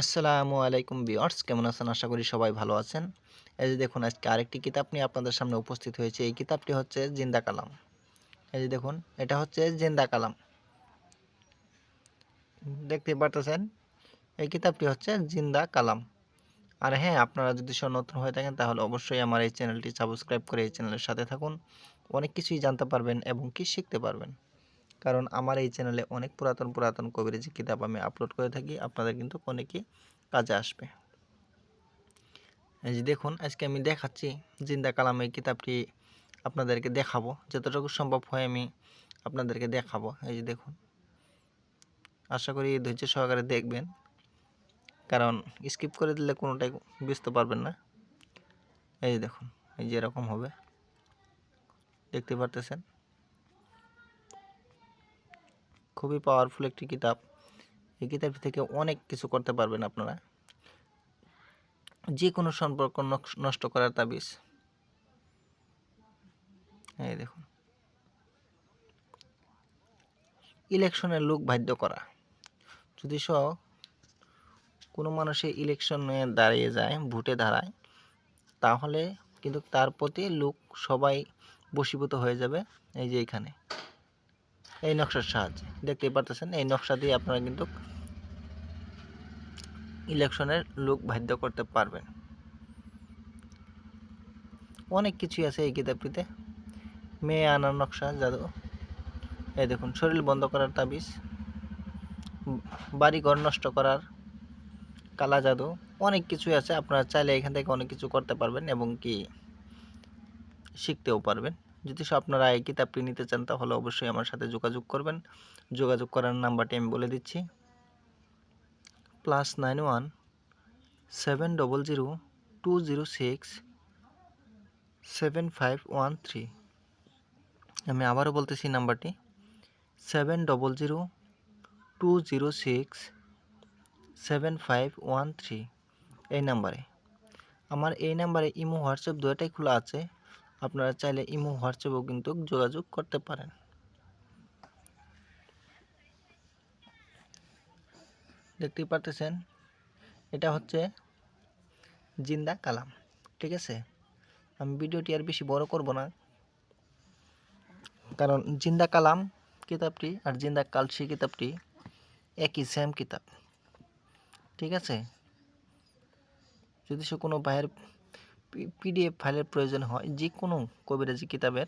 আসসালামু আলাইকুম বিয়ার্স কেমন আছেন? আশা করি সবাই ভালো আছেন। এই যে দেখুন, আজকে আরেকটি কিতাব নিয়ে আপনাদের সামনে উপস্থিত হয়েছে। এই কিতাবটি হচ্ছে জিন্দা কালাম। এই যে দেখুন, এটা হচ্ছে জিন্দা কালাম। দেখতে পারতেছেন? এই কিতাবটি হচ্ছে জিন্দা কালাম। আর হ্যাঁ আপনারা যদি সব নতুন হয়ে থাকেন, তাহলে অবশ্যই আমার এই চ্যানেলটি সাবস্ক্রাইব করে এই চ্যানেলের সাথে থাকুন। অনেক কিছুই জানতে পারবেন এবং কি শিখতে পারবেন। কারণ আমার এই চ্যানেলে অনেক পুরাতন পুরাতন কবিরাজি কিতাব আমি আপলোড করে থাকি, আপনাদের কিন্তু অনেকই কাজে আসবে। এই যে দেখুন, আজকে আমি দেখাচ্ছি জিন্দা কালাম এই কিতাবটি আপনাদেরকে দেখাবো। যতটুকু সম্ভব হয় আমি আপনাদেরকে দেখাবো। এই যে দেখুন, আশা করি ধৈর্য সহকারে দেখবেন, কারণ স্কিপ করে দিলে কোনোটাই বুঝতে পারবেন না। এই যে দেখুন, এই যে এরকম হবে। দেখতে পারতেছেন? খুবই পাওয়ারফুল একটি কিতাব। এই কিতাবটি থেকে অনেক কিছু করতে পারবেন আপনারা। যে কোনো সম্পর্ক নষ্ট করার তাবিজ। এই দেখুন। ইলেকশনের লোক বাধ্য করা। যদি স কোনো মানুষের ইলেকশনে দাঁড়িয়ে যায়, ভোটে দাঁড়ায়, তাহলে কিন্তু তার প্রতি লোক সবাই বশীভূত হয়ে যাবে। এই যে এখানে। এই নকশার সাহায্যে। দেখতেই পারতেছেন, এই নকশা দিয়ে আপনারা কিন্তু ইলেকশনের লোক বাধ্য করতে পারবেন। অনেক কিছুই আছে এই কিতাবটিতে। মেয়ে আনার নকশা, জাদু। এই দেখুন, শরীর বন্ধ করার তাবিজ বাড়ি ঘর নষ্ট করার কালা জাদু। অনেক কিছুই আছে, আপনারা চাইলে এখান থেকে অনেক কিছু করতে পারবেন এবং কি শিখতেও পারবেন। যদি আপনারা এই কিতাবটি নিতে চান, তাহলে অবশ্যই আমার সাথে যোগাযোগ করবেন। যোগাযোগ করার নাম্বারটি আমি বলে দিচ্ছি। Plus nine one seven double zero two zero six seven five one three. আমি আবারও বলতেছি নাম্বারটি। Seven double zero two zero six seven five one three. এই নাম্বারে। আমার এই নাম্বারে ইমো, হোয়াটসঅ্যাপ দুটাই খোলা আছে। আপনারা চাইলে ইমো, হোয়াটসঅ্যাপেও কিন্তু যোগাযোগ করতে পারেন। দেখতেই পারতেছেন, এটা হচ্ছে জিন্দা কালাম, ঠিক আছে? আমি ভিডিওটি আর বেশি বড় করব না। কারণ জিন্দা কালাম কিতাবটি আর জিন্দা কালসি কিতাবটি একই সেম কিতাব, ঠিক আছে? যদি সে কোনো বাইরের পিডিএফ ফাইলের প্রয়োজন হয় যে কোনো কবিরাজি কিতাবের,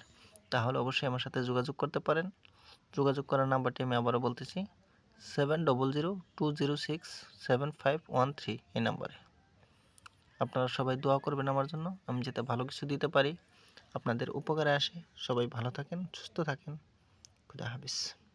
তাহলে অবশ্যই আমার সাথে যোগাযোগ করতে পারেন। যোগাযোগ করার নাম্বারটি আমি আবারও বলতেছি seven double zero two zero six seven five one three এই নাম্বারে। আপনারা সবাই দোয়া করবেন আমার জন্য, আমি যাতে ভালো কিছু দিতে পারি। আপনাদের উপকারে আসে। সবাই ভালো থাকেন, সুস্থ থাকেন। খুদা হাফিজ।